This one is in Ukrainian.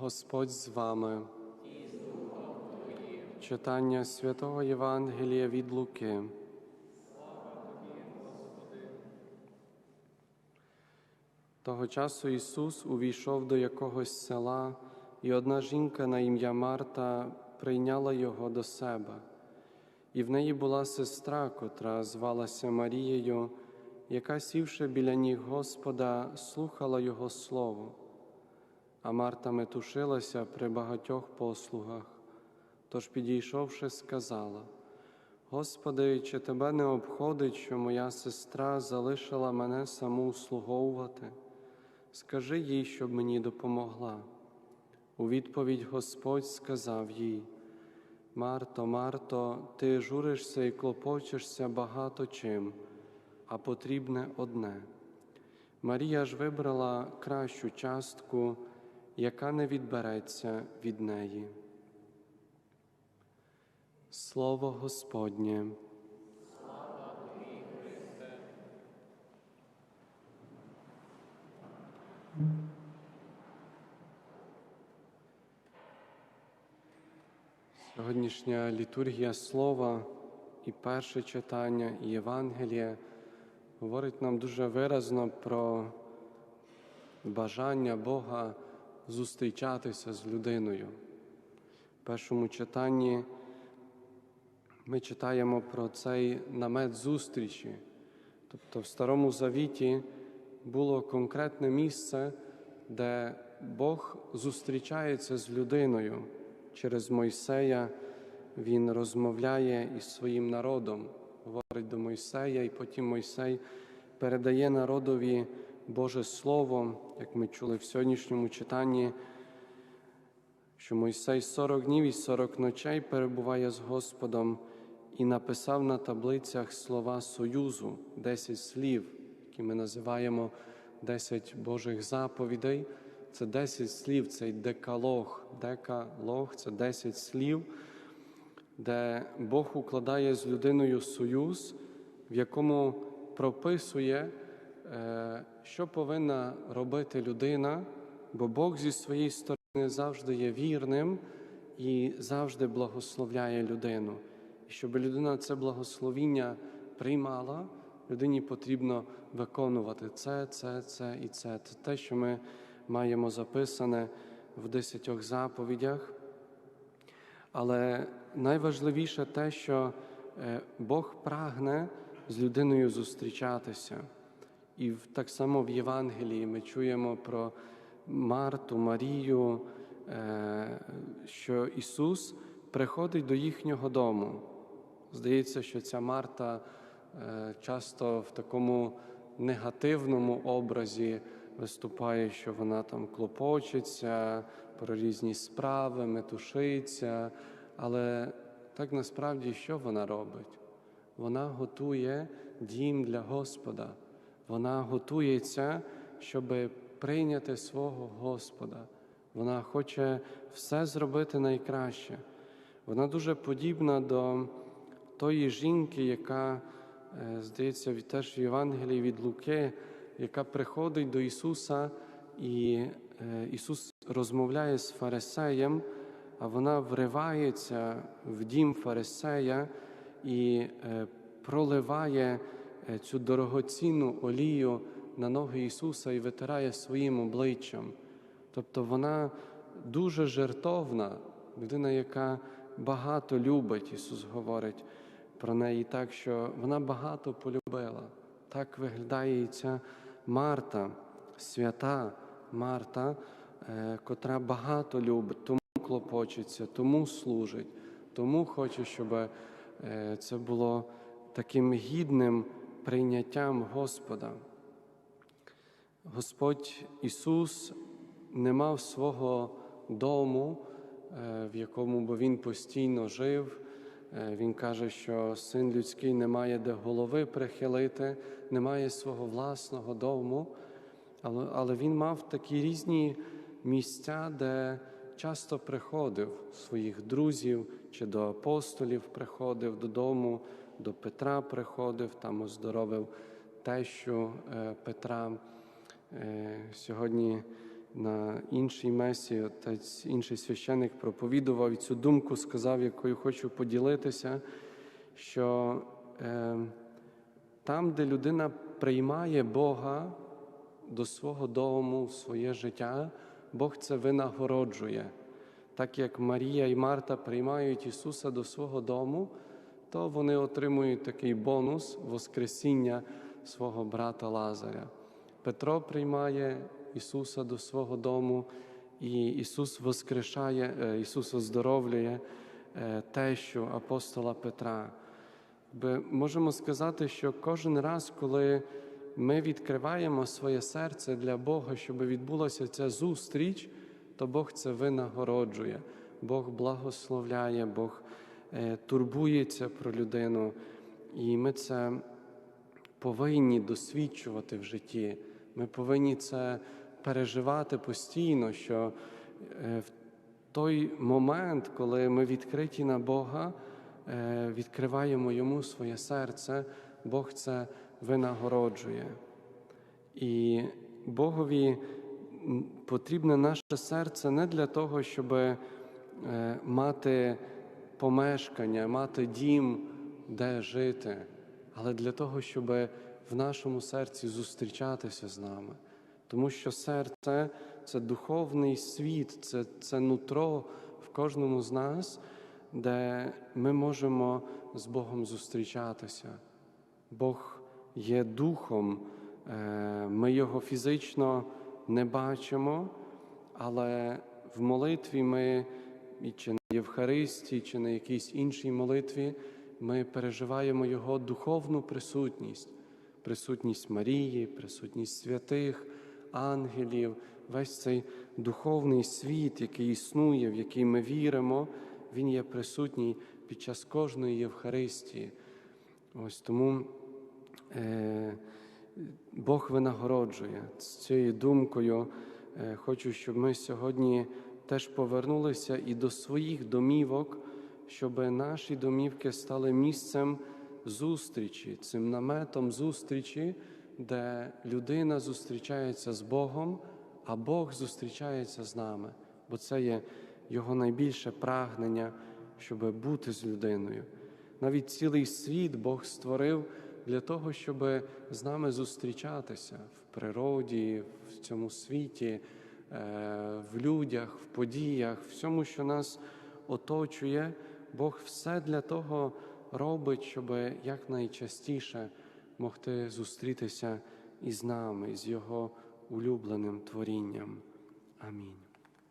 Господь з вами. Читання святого Євангелія від Луки. Того часу Ісус увійшов до якогось села, і одна жінка на ім'я Марта прийняла його до себе. І в неї була сестра, котра звалася Марією, яка, сівши біля ніг Господа, слухала Його слово. А Марта метушилася при багатьох послугах. Тож, підійшовши, сказала: Господи, чи тебе не обходить, що моя сестра залишила мене саму слуговувати? Скажи їй, щоб мені допомогла. У відповідь Господь сказав їй: Марто, Марто, ти журишся і клопочешся багато чим, а потрібне одне. Марія ж вибрала кращу частку, яка не відбереться від неї. Слово Господнє. Сьогоднішня літургія слова і перше читання, і Євангелія говорить нам дуже виразно про бажання Бога зустрічатися з людиною. В першому читанні ми читаємо про цей намет зустрічі. Тобто в Старому Завіті було конкретне місце, де Бог зустрічається з людиною. Через Мойсея Він розмовляє із своїм народом, говорить до Мойсея, і потім Мойсей передає народові Боже Слово, як ми чули в сьогоднішньому читанні, що Мойсей 40 днів і 40 ночей перебуває з Господом і написав на таблицях слова Союзу, 10 слів, які ми називаємо 10 Божих заповідей. Це 10 слів, цей декалог. Декалог це 10 слів, де Бог укладає з людиною союз, в якому прописує, що повинна робити людина, бо Бог зі своєї сторони завжди є вірним і завжди благословляє людину. І щоб людина це благословіння приймала, людині потрібно виконувати це, це, це і це. Це те, що ми маємо записане в десятьох заповідях. Але найважливіше те, що Бог прагне з людиною зустрічатися. І так само в Євангелії ми чуємо про Марту, Марію, що Ісус приходить до їхнього дому. Здається, що ця Марта часто в такому негативному образі виступає, що вона там клопочеться про різні справи, метушиться. Але так насправді що вона робить? Вона готує дім для Господа. Вона готується, щоб прийняти свого Господа. Вона хоче все зробити найкраще. Вона дуже подібна до тої жінки, яка, здається, теж в Євангелії від Луки, яка приходить до Ісуса, і Ісус розмовляє з Фарисеєм, а вона вривається в дім Фарисея і проливає цю дорогоцінну олію на ноги Ісуса і витирає своїм обличчям. Тобто вона дуже жертовна, людина, яка багато любить, Ісус говорить про неї так, що вона багато полюбила. Так виглядає і ця Марта, свята Марта, котра багато любить, тому клопочеться, тому служить, тому хоче, щоб це було таким гідним прийняттям Господа. Господь Ісус не мав свого дому, в якому би Він постійно жив. Він каже, що син людський не має де голови прихилити, не має свого власного дому, але, але він мав такі різні місця, де часто приходив своїх друзів чи до апостолів приходив додому, до Петра приходив, там оздоровив тещу Петра. Сьогодні на іншій месі отець, інший священик проповідував і цю думку сказав, якою хочу поділитися, що е, там, де людина приймає Бога до свого дому, в своє життя, Бог це винагороджує. Так як Марія і Марта приймають Ісуса до свого дому, то вони отримують такий бонус Воскресіння свого брата Лазаря. Петро приймає Ісуса до свого дому, і Ісус воскрешає, е, Ісус оздоровлює е, тещу апостола Петра. Би можемо сказати, що кожен раз, коли ми відкриваємо своє серце для Бога, щоб відбулася ця зустріч, то Бог це винагороджує, Бог благословляє, Бог турбується про людину. І ми це повинні досвідчувати в житті. Ми повинні це переживати постійно, що е, в той момент, коли ми відкриті на Бога, е, відкриваємо йому своє серце, Бог це винагороджує. І Богові потрібне наше серце не для того, щоб е, мати помешкання, мати дім, де жити, але для того, щоб в нашому серці зустрічатися з нами. Тому що серце це духовний світ, це, це нутро в кожному з нас, де ми можемо з Богом зустрічатися. Бог є духом, е, ми його фізично не бачимо, але в молитві ми, і чи Євхаристії, чи на якійсь іншій молитві, ми переживаємо Його духовну присутність, присутність Марії, присутність святих, ангелів, весь цей духовний світ, який існує, в який ми віримо, він є присутній під час кожної Євхаристії. Ось тому е, Бог винагороджує з цією думкою. Е, хочу, щоб ми сьогодні теж повернулися і до своїх домівок, щоб наші домівки стали місцем зустрічі, цим наметом зустрічі, де людина зустрічається з Богом, а Бог зустрічається з нами, бо це є його найбільше прагнення, щоб бути з людиною. Навіть цілий світ Бог створив для того, щоб з нами зустрічатися в природі, в цьому світі, в людях, в подіях, всьому, що нас оточує. Бог все для того робить, щоб якнайчастіше могти зустрітися із нами, з Його улюбленим творінням. Амінь.